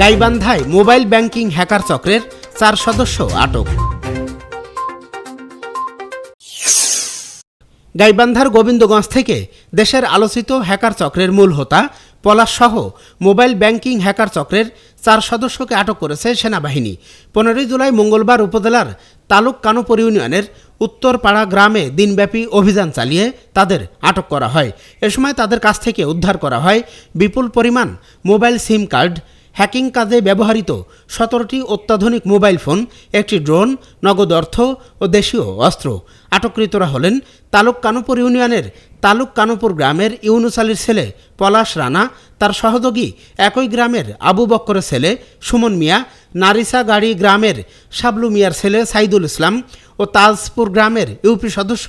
গাইবান্ধায় mobile banking hacker চক্রের চার সদস্য আটক। গাইবান্ধার গোবিন্দগঞ্জ থেকে দেশের আলোচিত হ্যাকার চক্রের মূল হোতা পলাশসহ মোবাইল ব্যাংকিং হ্যাকার চক্রের চার সদস্যকে আটক করেছে সেনাবাহিনী। পনেরোই জুলাই মঙ্গলবার উপজেলার তালুক কানুপুর ইউনিয়নের উত্তরপাড়া গ্রামে দিনব্যাপী অভিযান চালিয়ে তাদের আটক করা হয়। এ সময় তাদের কাছ থেকে উদ্ধার করা হয় বিপুল পরিমাণ মোবাইল সিম কার্ড হ্যাকিং কাজে ব্যবহৃত সতেরোটি অত্যাধুনিক মোবাইল ফোন, একটি ড্রোন, নগদ অর্থ ও দেশীয় অস্ত্র। আটককৃতরা হলেন তালুক কানুপুর ইউনিয়নের তালুক কানুপুর গ্রামের ইউনুস আলীর ছেলে পলাশ রানা, তার সহযোগী একই গ্রামের আবু বক্করের ছেলে সুমন মিয়া নারিসা গাড়ি গ্রামের শাবলু মিয়ার ছেলে সাইদুল ইসলাম ও তাজপুর গ্রামের ইউপি সদস্য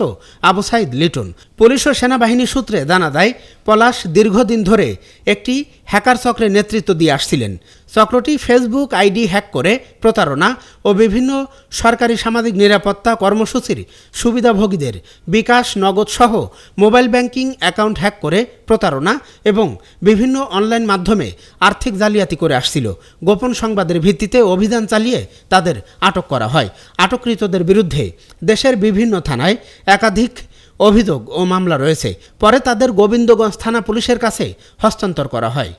আবু সাইদ লিটন। পুলিশ ও সেনাবাহিনী সূত্রে জানা যায়, পলাশ দীর্ঘদিন ধরে একটি হ্যাকার চক্রের নেতৃত্ব দিয়ে আসছিলেন। চক্রটি ফেসবুক আইডি হ্যাক করে প্রতারণা ও বিভিন্ন সরকারি সামাজিক নিরাপত্তা কর্মসূচির সুবিধাভোগীদের বিকাশ নগদ সহ মোবাইল ব্যাংকিং অ্যাকাউন্ট হ্যাক করে প্রতারণা এবং বিভিন্ন অনলাইন মাধ্যমে আর্থিক জালিয়াতি করে আসছিল। গোপন সংবাদের ভিত্তিতে অভিযান চালিয়ে তাদের আটক করা হয়। আটককৃতদের বিরুদ্ধে দেশের বিভিন্ন থানায় একাধিক অভিযোগ ও মামলা রয়েছে। পরে তাদের গোবিন্দগঞ্জ থানা পুলিশের কাছে হস্তান্তর করা হয়।